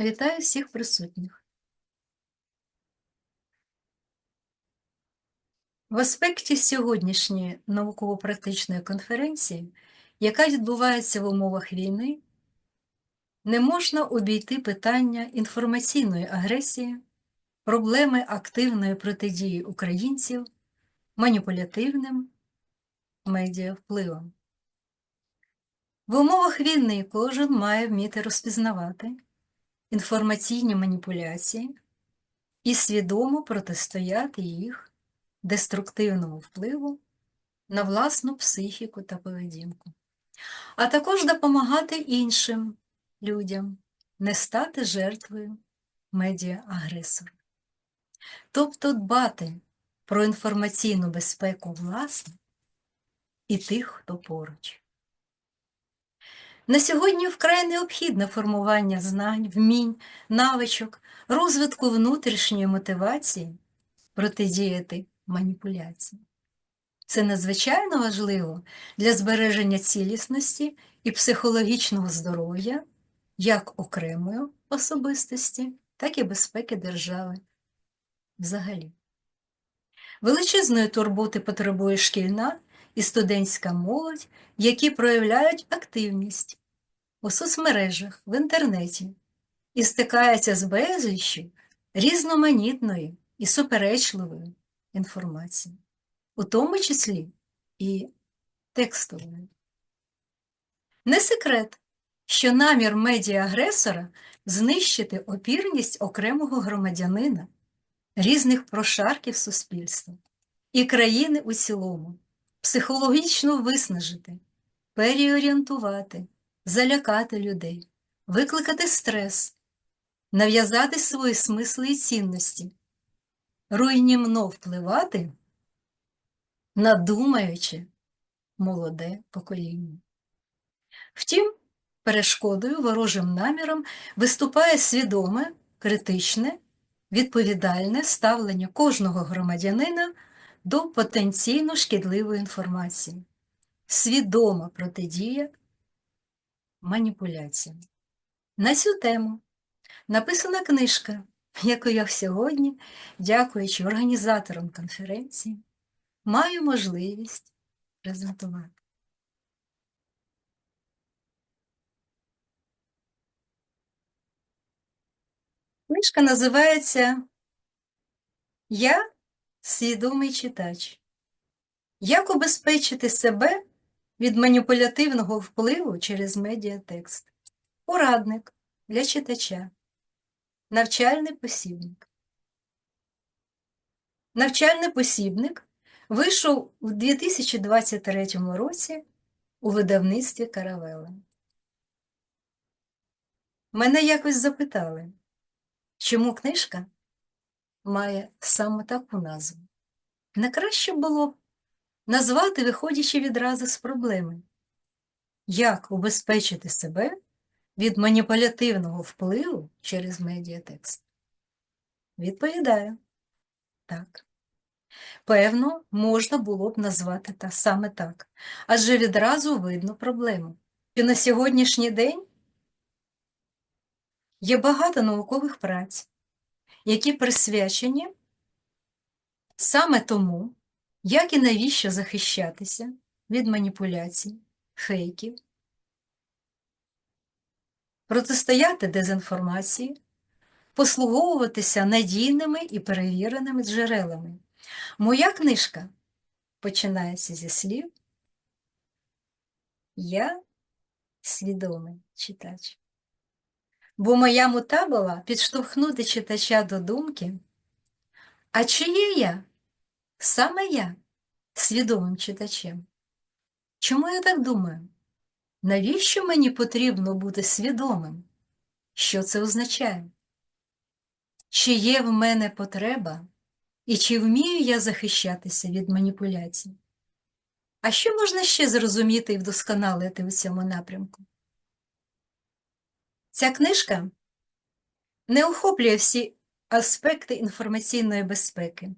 Вітаю всіх присутніх. В аспекті сьогоднішньої науково-практичної конференції, яка відбувається в умовах війни, не можна обійти питання інформаційної агресії, проблеми активної протидії українців маніпулятивним медіавпливом. В умовах війни кожен має вміти розпізнавати інформаційні маніпуляції і свідомо протистояти їх деструктивному впливу на власну психіку та поведінку, а також допомагати іншим людям не стати жертвою медіа-агресора. Тобто дбати про інформаційну безпеку власне і тих, хто поруч. На сьогодні вкрай необхідне формування знань, вмінь, навичок, розвитку внутрішньої мотивації протидіяти маніпуляції. Це надзвичайно важливо для збереження цілісності і психологічного здоров'я як окремої особистості, так і безпеки держави взагалі. Величезної турботи потребує шкільна і студентська молодь, які проявляють активність у соцмережах, в інтернеті і стикаються з безліччю різноманітної і суперечливої інформації, у тому числі і текстової. Не секрет, що намір медіа-агресора знищити опірність окремого громадянина, різних прошарків суспільства і країни у цілому, психологічно виснажити, переорієнтувати, залякати людей, викликати стрес, нав'язати свої смисли і цінності, руйнівно впливати на думаюче молоде покоління. Втім, перешкодою ворожим наміром виступає свідоме, критичне, відповідальне ставлення кожного громадянина до потенційно шкідливої інформації, свідома протидія маніпуляціям. На цю тему написана книжка, яку я сьогодні, дякуючи організаторам конференції, маю можливість презентувати. Книжка називається Я свідомий читач. Як убезпечити себе від маніпулятивного впливу через медіатекст? Порадник для читача. Навчальний посібник. Навчальний посібник вийшов у 2023 році у видавництві Каравела. Мене якось запитали, чому книжка має саме таку назву. Не краще було б назвати, виходячи відразу з проблеми, як убезпечити себе від маніпулятивного впливу через медіатекст? Відповідаю, так. Певно, можна було б назвати та саме так, адже відразу видно проблему, що на сьогоднішній день є багато наукових праць, які присвячені саме тому, як і навіщо захищатися від маніпуляцій, фейків, протистояти дезінформації, послуговуватися надійними і перевіреними джерелами. Моя книжка починається зі слів Я свідомий читач. Бо моя мета була підштовхнути читача до думки, а чи є я, саме я, свідомим читачем? Чому я так думаю? Навіщо мені потрібно бути свідомим? Що це означає? Чи є в мене потреба, і чи вмію я захищатися від маніпуляцій? А що можна ще зрозуміти і вдосконалити у цьому напрямку? Ця книжка не охоплює всі аспекти інформаційної безпеки.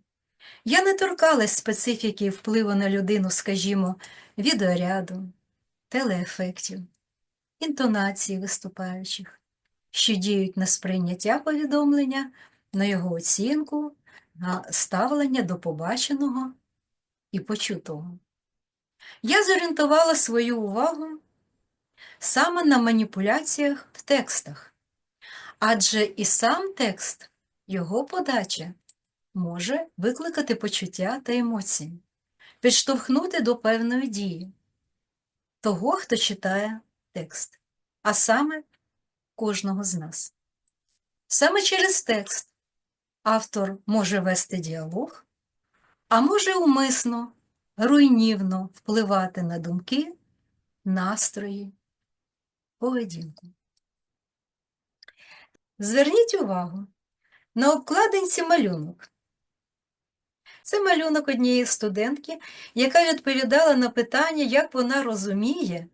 Я не торкалась специфіки впливу на людину, скажімо, відеоряду, телеефектів, інтонації виступаючих, що діють на сприйняття повідомлення, на його оцінку, на ставлення до побаченого і почутого. Я зорієнтувала свою увагу саме на маніпуляціях в текстах, адже і сам текст, його подача може викликати почуття та емоції, підштовхнути до певної дії того, хто читає текст, а саме кожного з нас. Саме через текст автор може вести діалог, а може умисно, руйнівно впливати на думки, настрої, поведінку. Зверніть увагу на обкладинці малюнок. Це малюнок однієї студентки, яка відповідала на питання, як вона розуміє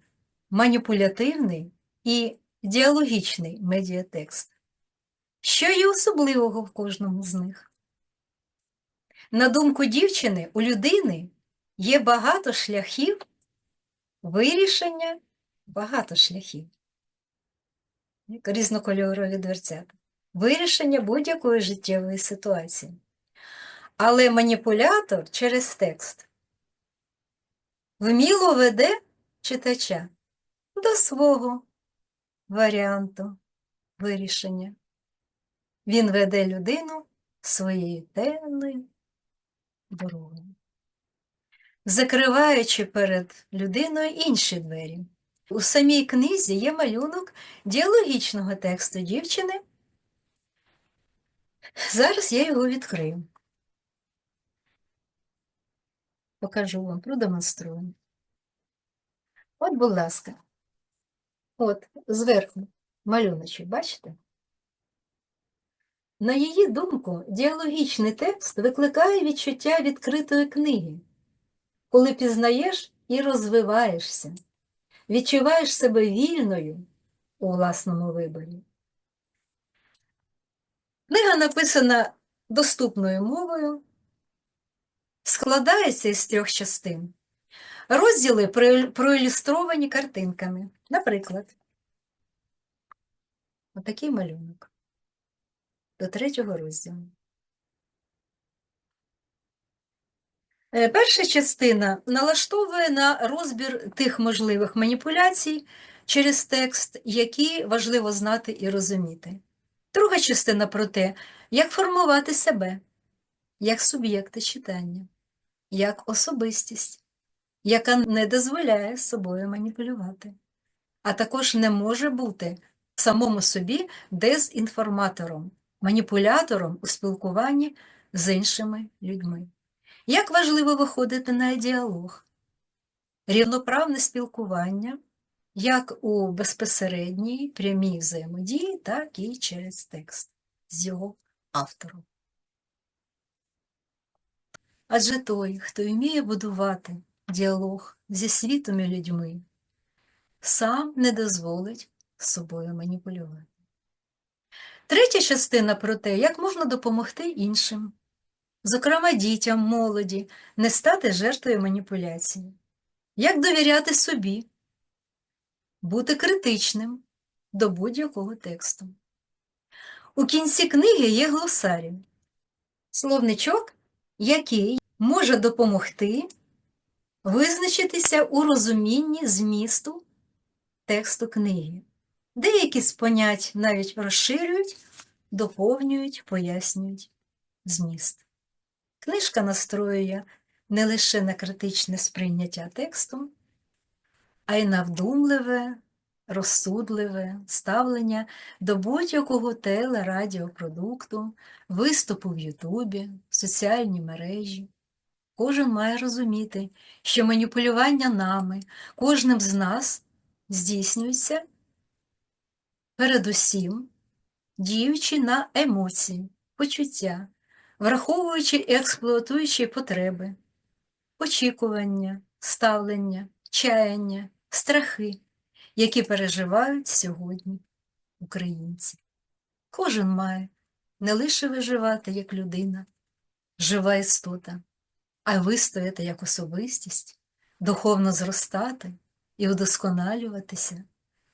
маніпулятивний і діалогічний медіатекст. Що є особливого в кожному з них? На думку дівчини, у людини є багато шляхів вирішення, багато шляхів, як різнокольорові дверцята, вирішення будь-якої життєвої ситуації. Але маніпулятор через текст вміло веде читача до свого варіанту вирішення. Він веде людину своєю темною дорогою, закриваючи перед людиною інші двері. У самій книзі є малюнок діалогічного тексту дівчини. Зараз я його відкрию. Покажу вам, продемонструю. От, будь ласка, от зверху малюночок, бачите? На її думку, діалогічний текст викликає відчуття відкритої книги, коли пізнаєш і розвиваєшся, відчуваєш себе вільною у власному виборі. Книга написана доступною мовою, складається із трьох частин. Розділи проілюстровані картинками. Наприклад, отакий малюнок до третього розділу. Е, Перша частина налаштовує на розбір тих можливих маніпуляцій через текст, які важливо знати і розуміти. Друга частина про те, як формувати себе, як суб'єкти читання, як особистість, яка не дозволяє собою маніпулювати, а також не може бути самому собі дезінформатором, маніпулятором у спілкуванні з іншими людьми. Як важливо виходити на діалог, рівноправне спілкування як у безпосередній прямій взаємодії, так і через текст з його автором. Адже той, хто вміє будувати діалог зі світом і людьми, сам не дозволить собою маніпулювати. Третя частина про те, як можна допомогти іншим, зокрема дітям, молоді, не стати жертвою маніпуляції, як довіряти собі, бути критичним до будь-якого тексту. У кінці книги є глосарій, словничок, який може допомогти визначитися у розумінні змісту тексту книги. Деякі з понять навіть розширюють, доповнюють, пояснюють зміст. Книжка настроює не лише на критичне сприйняття тексту, а й на вдумливе, розсудливе ставлення до будь-якого телерадіопродукту, виступу в Ютубі, соціальні мережі. Кожен має розуміти, що маніпулювання нами, кожним з нас здійснюється передусім діючи на емоції, почуття, враховуючи і експлуатуючи потреби, очікування, ставлення, чаяння, страхи, які переживають сьогодні українці. Кожен має не лише виживати як людина, жива істота, а й вистояти як особистість, духовно зростати і удосконалюватися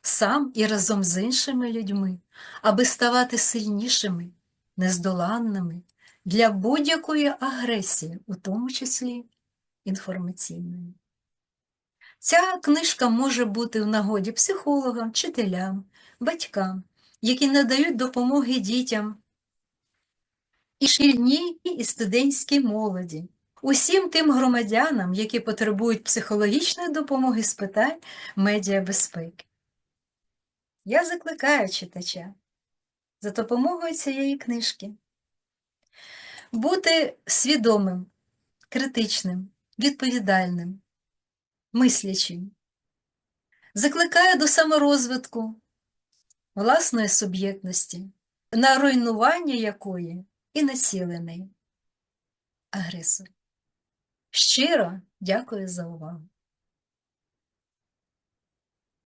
сам і разом з іншими людьми, аби ставати сильнішими, нездоланними для будь-якої агресії, у тому числі інформаційної. Ця книжка може бути в нагоді психологам, вчителям, батькам, які надають допомоги дітям і шкільній і студентській молоді, усім тим громадянам, які потребують психологічної допомоги з питань медіабезпеки. Я закликаю читача за допомогою цієї книжки бути свідомим, критичним, відповідальним, мислячим. закликає до саморозвитку власної суб'єктності, на руйнування якої і націлений агресор. Щиро дякую за увагу.